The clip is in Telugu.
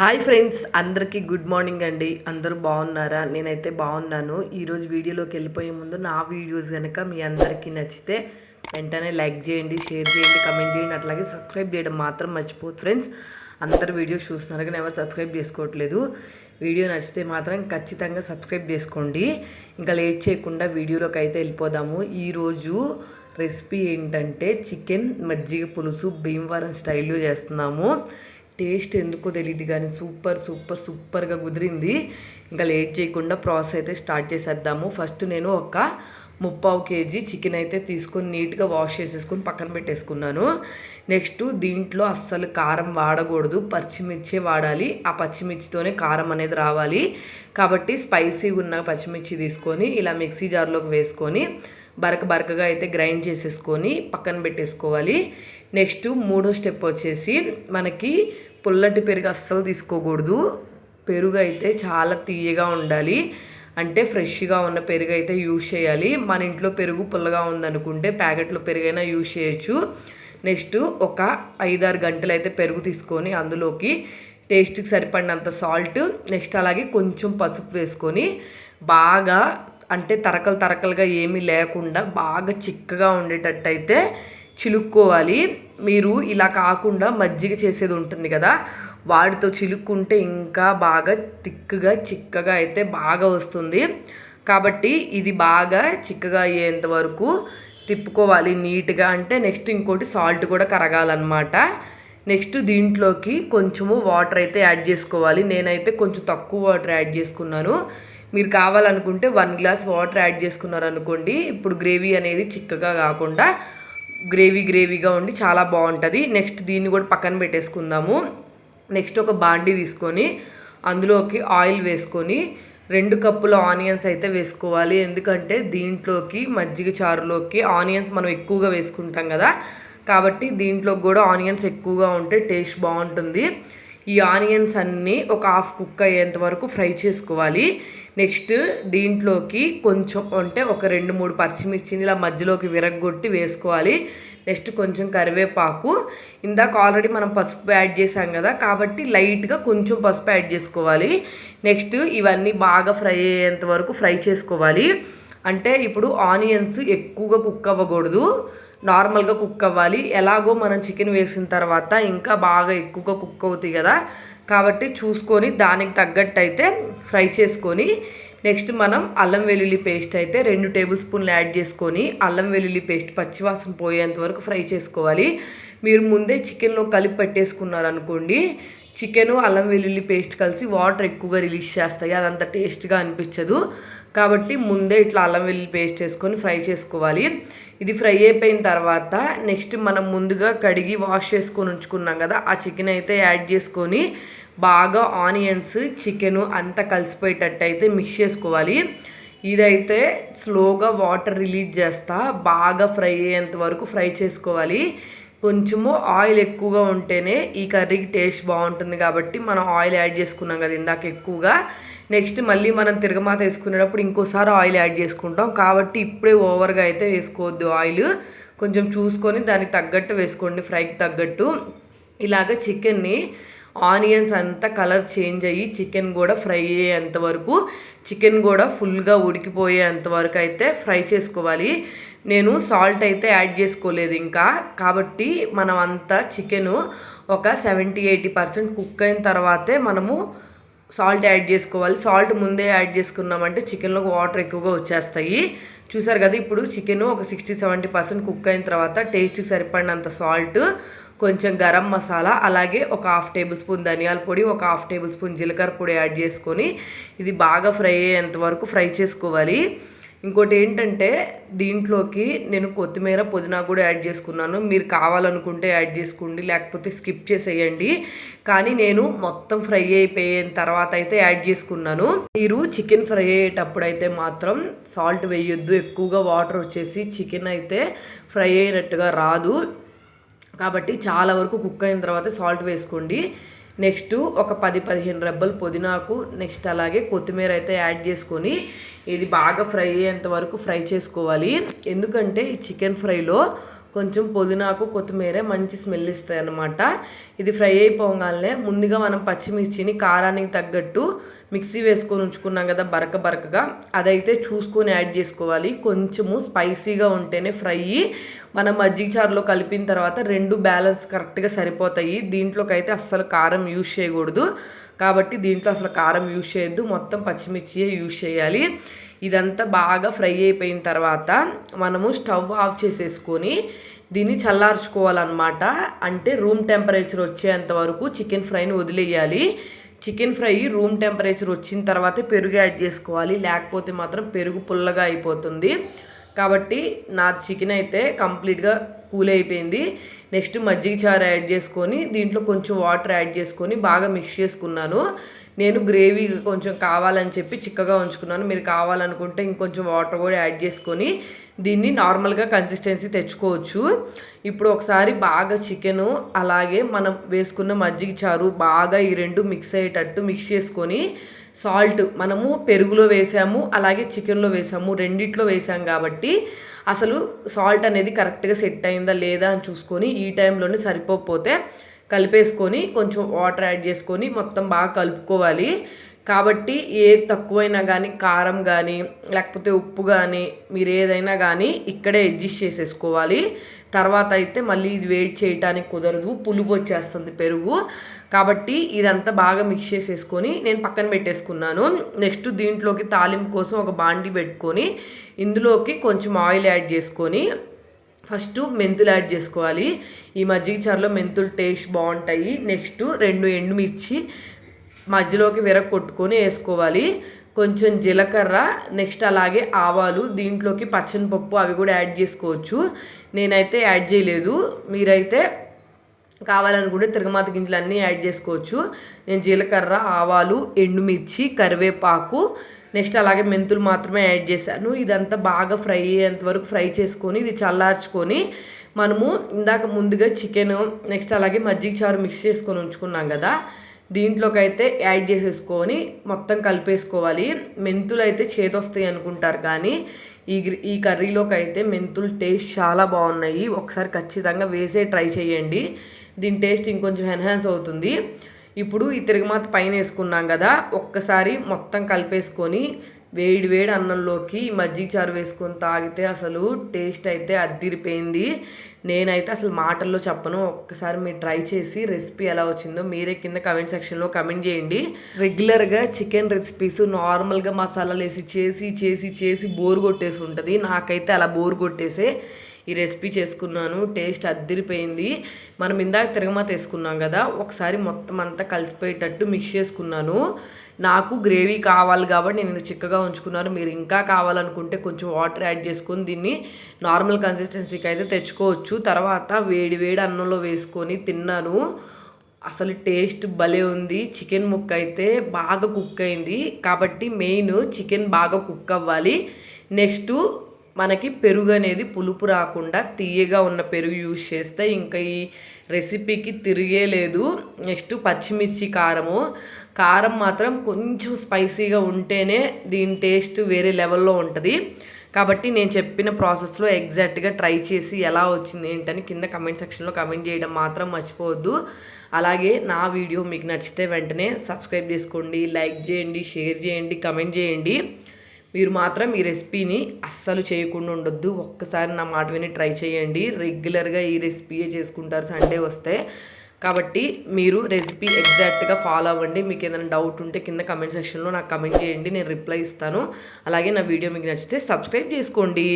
హాయ్ ఫ్రెండ్స్ అందరికీ గుడ్ మార్నింగ్ అండి. అందరూ బాగున్నారా? నేనైతే బాగున్నాను. ఈరోజు వీడియోలోకి వెళ్ళిపోయే ముందు నా వీడియోస్ కనుక మీ అందరికీ నచ్చితే వెంటనే లైక్ చేయండి షేర్ చేయండి కమెంట్ చేయండి అట్లాగే సబ్స్క్రైబ్ చేయడం మాత్రం మర్చిపోదు ఫ్రెండ్స్. అందరు వీడియోస్ చూస్తున్నారు కానీ ఎవరు సబ్స్క్రైబ్ చేసుకోవట్లేదు. వీడియో నచ్చితే మాత్రం ఖచ్చితంగా సబ్స్క్రైబ్ చేసుకోండి. ఇంకా లేట్ చేయకుండా వీడియోలోకి అయితే వెళ్ళిపోదాము. ఈరోజు రెసిపీ ఏంటంటే చికెన్ మజ్జిగ పులుసు భీమవరం స్టైల్లో చేస్తున్నాము. టేస్ట్ ఎందుకో తెలియదు కానీ సూపర్ సూపర్ సూపర్గా కుదిరింది. ఇంకా లేట్ చేయకుండా ప్రాసెస్ అయితే స్టార్ట్ చేసేద్దాము. ఫస్ట్ నేను ఒక ముప్పావు కేజీ చికెన్ అయితే తీసుకొని నీట్గా వాష్ చేసేసుకొని పక్కన పెట్టేసుకున్నాను. నెక్స్ట్ దీంట్లో అస్సలు కారం వాడకూడదు. పచ్చిమిర్చి వాడాలి. ఆ పచ్చిమిర్చితోనే కారం అనేది రావాలి. కాబట్టి స్పైసీగా ఉన్న పచ్చిమిర్చి తీసుకొని ఇలా మిక్సీ జార్లోకి వేసుకొని బరక బరకగా అయితే గ్రైండ్ చేసేసుకొని పక్కన పెట్టేసుకోవాలి. నెక్స్ట్ మూడో స్టెప్ వచ్చేసి మనకి పుల్లటి పెరుగు అస్సలు తీసుకోకూడదు. పెరుగు అయితే చాలా తీయగా ఉండాలి. అంటే ఫ్రెష్గా ఉన్న పెరుగు అయితే యూజ్ చేయాలి. మన ఇంట్లో పెరుగు పుల్లగా ఉందనుకుంటే ప్యాకెట్లో పెరుగైనా యూజ్ చేయొచ్చు. నెక్స్ట్ ఒక ఐదారు గంటలు అయితే పెరుగు తీసుకొని అందులోకి టేస్ట్కి సరిపడినంత సాల్ట్ నెక్స్ట్ అలాగే కొంచెం పసుపు వేసుకొని బాగా అంటే తరకలు తరకలుగా ఏమీ లేకుండా బాగా చిక్కగా ఉండేటట్టు అయితే చిలుక్కోవాలి. మీరు ఇలా కాకుండా మజ్జిగ చేసేది ఉంటుంది కదా వాటితో చిలుక్కుంటే ఇంకా బాగా తిక్కుగా చిక్కగా అయితే బాగా వస్తుంది. కాబట్టి ఇది బాగా చిక్కగా అయ్యేంత వరకు తిప్పుకోవాలి నీట్గా. అంటే నెక్స్ట్ ఇంకోటి సాల్ట్ కూడా కరగాలన్నమాట. నెక్స్ట్ దీంట్లోకి కొంచెము వాటర్ అయితే యాడ్ చేసుకోవాలి. నేనైతే కొంచెం తక్కువ వాటర్ యాడ్ చేసుకున్నాను. మీరు కావాలనుకుంటే వన్ గ్లాస్ వాటర్ యాడ్ చేసుకున్నారనుకోండి ఇప్పుడు గ్రేవీ అనేది చిక్కగా కాకుండా గ్రేవీ గ్రేవీగా ఉండి చాలా బాగుంటుంది. నెక్స్ట్ దీన్ని కూడా పక్కన పెట్టేసుకుందాము. నెక్స్ట్ ఒక బాండీ తీసుకొని అందులోకి ఆయిల్ వేసుకొని రెండు కప్పుల ఆనియన్స్ అయితే వేసుకోవాలి. ఎందుకంటే దీంట్లోకి మజ్జిగ చారులోకి ఆనియన్స్ మనం ఎక్కువగా వేసుకుంటాం కదా. కాబట్టి దీంట్లో కూడా ఆనియన్స్ ఎక్కువగా ఉంటే టేస్ట్ బాగుంటుంది. ఈ ఆనియన్స్ అన్నీ ఒక హాఫ్ కుక్ అయ్యేంత వరకు ఫ్రై చేసుకోవాలి. నెక్స్ట్ దీంట్లోకి కొంచెం అంటే ఒక రెండు మూడు పచ్చిమిర్చిని ఇలా మధ్యలోకి విరగొట్టి వేసుకోవాలి. నెక్స్ట్ కొంచెం కరివేపాకు. ఇందాక ఆల్రెడీ మనం పసుపు యాడ్ చేసాం కదా కాబట్టి లైట్గా కొంచెం పసుపు యాడ్ చేసుకోవాలి. నెక్స్ట్ ఇవన్నీ బాగా ఫ్రై అయ్యేంత వరకు ఫ్రై చేసుకోవాలి. అంటే ఇప్పుడు ఆనియన్స్ ఎక్కువగా కుక్ అవ్వకూడదు. నార్మల్గా కుక్ అవ్వాలి. ఎలాగో మనం చికెన్ వేసిన తర్వాత ఇంకా బాగా ఎక్కువగా కుక్ అవుతాయి కదా. కాబట్టి చూసుకొని దానికి తగ్గట్టు అయితే ఫ్రై చేసుకొని నెక్స్ట్ మనం అల్లం వెల్లుల్లి పేస్ట్ అయితే రెండు టేబుల్ స్పూన్లు యాడ్ చేసుకొని అల్లం వెల్లుల్లి పేస్ట్ పచ్చివాసన పోయేంత వరకు ఫ్రై చేసుకోవాలి. మీరు ముందే చికెన్లో కలిపి పెట్టేసుకున్నారనుకోండి చికెను అల్లం వెల్లుల్లి పేస్ట్ కలిసి వాటర్ ఎక్కువగా రిలీజ్ చేస్తాయి. అదంత టేస్ట్గా అనిపించదు. కాబట్టి ముందే ఇట్లా అల్లం వెల్లుల్లి పేస్ట్ వేసుకొని ఫ్రై చేసుకోవాలి. ఇది ఫ్రై అయిపోయిన తర్వాత నెక్స్ట్ మనం ముందుగా కడిగి వాష్ చేసుకొని ఉంచుకున్నాం కదా ఆ చికెన్ అయితే యాడ్ చేసుకొని బాగా ఆనియన్స్ చికెను అంతా కలిసిపోయేటట్టు అయితే మిక్స్ చేసుకోవాలి. ఇదైతే స్లోగా వాటర్ రిలీజ్ చేస్తా బాగా ఫ్రై అయ్యేంత వరకు ఫ్రై చేసుకోవాలి. కొంచెము ఆయిల్ ఎక్కువగా ఉంటేనే ఈ కర్రీకి టేస్ట్ బాగుంటుంది కాబట్టి మనం ఆయిల్ యాడ్ చేసుకున్నాం కదా ఇందాక ఎక్కువగా. నెక్స్ట్ మళ్ళీ మనం తిరగమాత వేసుకునేటప్పుడు ఇంకోసారి ఆయిల్ యాడ్ చేసుకుంటాం. కాబట్టి ఇప్పుడే ఓవర్గా అయితే వేసుకోవద్దు ఆయిల్. కొంచెం చూసుకొని దానికి తగ్గట్టు వేసుకోండి ఫ్రైకి తగ్గట్టు. ఇలాగ చికెన్ని ఆనియన్స్ అంతా కలర్ చేంజ్ అయ్యి చికెన్ కూడా ఫ్రై అయ్యేంత వరకు చికెన్ కూడా ఫుల్గా ఉడికిపోయేంత వరకు అయితే ఫ్రై చేసుకోవాలి. నేను సాల్ట్ అయితే యాడ్ చేసుకోలేదు ఇంకా. కాబట్టి మనం అంతా చికెను ఒక సెవెంటీ ఎయిటీ పర్సెంట్ కుక్ అయిన తర్వాతే మనము సాల్ట్ యాడ్ చేసుకోవాలి. సాల్ట్ ముందే యాడ్ చేసుకున్నామంటే చికెన్లో వాటర్ ఎక్కువగా వచ్చేస్తాయి. చూసారు కదా ఇప్పుడు చికెన్ ఒక సిక్స్టీ సెవెంటీ పర్సెంట్ కుక్ అయిన తర్వాత టేస్ట్కి సరిపడినంత సాల్ట్ కొంచెం గరం మసాలా అలాగే ఒక హాఫ్ టేబుల్ స్పూన్ ధనియాల పొడి ఒక హాఫ్ టేబుల్ స్పూన్ జీలకర్ర పొడి యాడ్ చేసుకొని ఇది బాగా ఫ్రై అయ్యేంత వరకు ఫ్రై చేసుకోవాలి. ఇంకోటి ఏంటంటే దీంట్లోకి నేను కొత్తిమీర పుదీనా కూడా యాడ్ చేసుకున్నాను. మీరు కావాలనుకుంటే యాడ్ చేసుకోండి లేకపోతే స్కిప్ చేసేయండి. కానీ నేను మొత్తం ఫ్రై అయిపోయిన తర్వాత అయితే యాడ్ చేసుకున్నాను. మీరు చికెన్ ఫ్రై అయ్యేటప్పుడు అయితే మాత్రం సాల్ట్ వేయొద్దు. ఎక్కువగా వాటర్ వచ్చేసి చికెన్ అయితే ఫ్రై అయినట్టుగా రాదు. కాబట్టి చాలా వరకు కుక్ అయిన తర్వాత సాల్ట్ వేసుకోండి. నెక్స్ట్ ఒక పది పదిహేను రెబ్బలు పుదీనాకు నెక్స్ట్ అలాగే కొత్తిమీర అయితే యాడ్ చేసుకొని ఇది బాగా ఫ్రై అయ్యేంత వరకు ఫ్రై చేసుకోవాలి. ఎందుకంటే ఈ చికెన్ ఫ్రైలో కొంచెం పుదీనాకు కొత్తిమీర మంచి స్మెల్ ఇస్తాయి అన్నమాట ఇది ఫ్రై అయిపోగానే ముందుగా మనం పచ్చిమిర్చిని కారానికి తగ్గట్టు మిక్సీ వేసుకొని ఉంచుకున్నాం కదా బరక బరకగా. అదైతే చూసుకొని యాడ్ చేసుకోవాలి. కొంచెము స్పైసీగా ఉంటేనే ఫ్రై. మనం మజ్జిగ చారులో కలిపిన తర్వాత రెండు బ్యాలెన్స్ కరెక్ట్గా సరిపోతాయి. దీంట్లోకి అయితే అస్సలు కారం యూజ్ చేయకూడదు. కాబట్టి దీంట్లో అసలు కారం యూజ్ చేయొద్దు. మొత్తం పచ్చిమిర్చియే యూజ్ చేయాలి. ఇదంతా బాగా ఫ్రై అయిపోయిన తర్వాత మనము స్టవ్ ఆఫ్ చేసేసుకొని దీన్ని చల్లార్చుకోవాలన్నమాట. అంటే రూమ్ టెంపరేచర్ వచ్చేంత వరకు చికెన్ ఫ్రైని వదిలేయాలి. చికెన్ ఫ్రై రూమ్ టెంపరేచర్ వచ్చిన తర్వాత పెరుగు యాడ్ చేసుకోవాలి. లేకపోతే మాత్రం పెరుగు పుల్లగా అయిపోతుంది. కాబట్టి నా చికెన్ అయితే కంప్లీట్గా కూల్ అయిపోయింది. నెక్స్ట్ మజ్జిగ చారు యాడ్ చేసుకొని దీంట్లో కొంచెం వాటర్ యాడ్ చేసుకొని బాగా మిక్స్ చేసుకున్నాను. నేను గ్రేవీ కొంచెం కావాలని చెప్పి చిక్కగా ఉంచుకున్నాను. మీరు కావాలనుకుంటే ఇంకొంచెం వాటర్ కూడా యాడ్ చేసుకొని దీన్ని నార్మల్గా కన్సిస్టెన్సీ తెచ్చుకోవచ్చు. ఇప్పుడు ఒకసారి బాగా చికెను అలాగే మనం వేసుకున్న మజ్జిగ చారు బాగా ఈ రెండు మిక్స్ అయ్యేటట్టు మిక్స్ చేసుకొని సాల్ట్ మనము పెరుగులో వేసాము అలాగే చికెన్లో వేసాము రెండిట్లో వేసాం కాబట్టి అసలు సాల్ట్ అనేది కరెక్ట్గా సెట్ అయిందా లేదా అని చూసుకొని ఈ టైంలోనే సరిపోకపోతే కలిపేసుకొని కొంచెం వాటర్ యాడ్ చేసుకొని మొత్తం బాగా కలుపుకోవాలి. కాబట్టి ఏ తక్కువైనా కానీ కారం కానీ లేకపోతే ఉప్పు కానీ మీరు ఏదైనా కానీ ఇక్కడే అడ్జస్ట్ చేసేసుకోవాలి. తర్వాత అయితే మళ్ళీ ఇది వెయిట్ చేయడానికి కుదరదు. పులుపు వచ్చేస్తుంది పెరుగు. కాబట్టి ఇదంతా బాగా మిక్స్ చేసేసుకొని నేను పక్కన పెట్టేసుకున్నాను. నెక్స్ట్ దీంట్లోకి తాలింపు కోసం ఒక బాండి పెట్టుకొని ఇందులోకి కొంచెం ఆయిల్ యాడ్ చేసుకొని ఫస్ట్ మెంతులు యాడ్ చేసుకోవాలి. ఈ మజ్జిగ చారులో మెంతులు టేస్ట్ బాగుంటాయి. నెక్స్ట్ రెండు ఎండుమిర్చి మధ్యలోకి విరగ కొట్టుకొని వేసుకోవాలి. కొంచెం జీలకర్ర నెక్స్ట్ అలాగే ఆవాలు దీంట్లోకి పచ్చని పప్పు అవి కూడా యాడ్ చేసుకోవచ్చు. నేనైతే యాడ్ చేయలేదు. మీరైతే కావాలనుకుంటే తిరగమాత గింజలు అన్నీ యాడ్ చేసుకోవచ్చు. నేను జీలకర్ర ఆవాలు ఎండుమిర్చి కరివేపాకు నెక్స్ట్ అలాగే మెంతులు మాత్రమే యాడ్ చేశాను. ఇదంతా బాగా ఫ్రై అయ్యేంత వరకు ఫ్రై చేసుకొని ఇది చల్లార్చుకొని మనము ఇందాక ముందుగా చికెన్ నెక్స్ట్ అలాగే మజ్జిగ చారు మిక్స్ చేసుకొని ఉంచుకున్నాం కదా దీంట్లోకి అయితే యాడ్ చేసేసుకొని మొత్తం కలిపేసుకోవాలి. మెంతులు అయితే చేతొస్తాయి అనుకుంటారు కానీ ఈ ఈ కర్రీలోకి అయితే మెంతులు టేస్ట్ చాలా బాగున్నాయి. ఒకసారి ఖచ్చితంగా వేసే ట్రై చేయండి. దీని టేస్ట్ ఇంకొంచెం ఎన్హాన్స్ అవుతుంది. ఇప్పుడు ఈ తిరగమాత పైన వేసుకున్నాం కదా ఒక్కసారి మొత్తం కలిపేసుకొని వేడి వేడి అన్నంలోకి మజ్జిగ చారు వేసుకొని తాగితే అసలు టేస్ట్ అయితే అద్దిరిపోయింది. నేనైతే అసలు మాటల్లో చెప్పను ఒక్కసారి మీరు ట్రై చేసి రెసిపీ ఎలా వచ్చిందో మీరే కింద కమెంట్ సెక్షన్లో కమెంట్ చేయండి. రెగ్యులర్గా చికెన్ రెసిపీస్ నార్మల్గా మసాలాలు వేసి చేసి చేసి చేసి బోర్ కొట్టేసి ఉంటుంది. నాకైతే అలా బోర్ కొట్టేసే ఈ రెసిపీ చేసుకున్నాను టేస్ట్ అద్దిరిపోయింది. మనం ఇందాక తిరగమాత వేసుకున్నాం కదా ఒకసారి మొత్తం అంతా కలిసిపోయేటట్టు మిక్స్ చేసుకున్నాను. నాకు గ్రేవీ కావాలి కాబట్టి నేను చిక్కగా ఉంచుకున్నాను మీరు ఇంకా కావాలనుకుంటే కొంచెం వాటర్ యాడ్ చేసుకొని దీన్ని నార్మల్ కన్సిస్టెన్సీకి అయితే తెచ్చుకోవచ్చు. తర్వాత వేడి వేడి అన్నంలో వేసుకొని తిన్నాను. అసలు టేస్ట్ భలే ఉంది. చికెన్ ముక్క అయితే బాగా కుక్ అయింది. కాబట్టి మెయిన్ చికెన్ బాగా కుక్ అవ్వాలి. నెక్స్ట్ మనకి పెరుగు అనేది పులుపు రాకుండా తీయగా ఉన్న పెరుగు యూజ్ చేస్తే ఇంకా ఈ రెసిపీకి తిరిగే లేదు. నెక్స్ట్ పచ్చిమిర్చి కారము. కారం మాత్రం కొంచెం స్పైసీగా ఉంటేనే దీని టేస్ట్ వేరే లెవెల్లో ఉంటుంది. కాబట్టి నేను చెప్పిన ప్రాసెస్లో ఎగ్జాక్ట్గా ట్రై చేసి ఎలా వచ్చింది ఏంటని కింద కమెంట్ సెక్షన్లో కమెంట్ చేయడం మాత్రం మర్చిపోవద్దు. అలాగే నా వీడియో మీకు నచ్చితే వెంటనే సబ్స్క్రైబ్ చేసుకోండి లైక్ చేయండి షేర్ చేయండి కమెంట్ చేయండి. మీరు మాత్రం ఈ రెసిపీని అస్సలు చేయకుండా ఉండొద్దు. ఒక్కసారి నా మాట విని ట్రై చేయండి. రెగ్యులర్గా ఈ రెసిపీయే చేసుకుంటారు సండే వస్తే. కాబట్టి మీరు రెసిపీ ఎగ్జాక్ట్గా ఫాలో అవ్వండి. మీకు ఏదైనా డౌట్ ఉంటే కింద కమెంట్ సెక్షన్లో నాకు కమెంట్ చేయండి. నేను రిప్లై ఇస్తాను. అలాగే నా వీడియో మీకు నచ్చితే సబ్స్క్రైబ్ చేసుకోండి.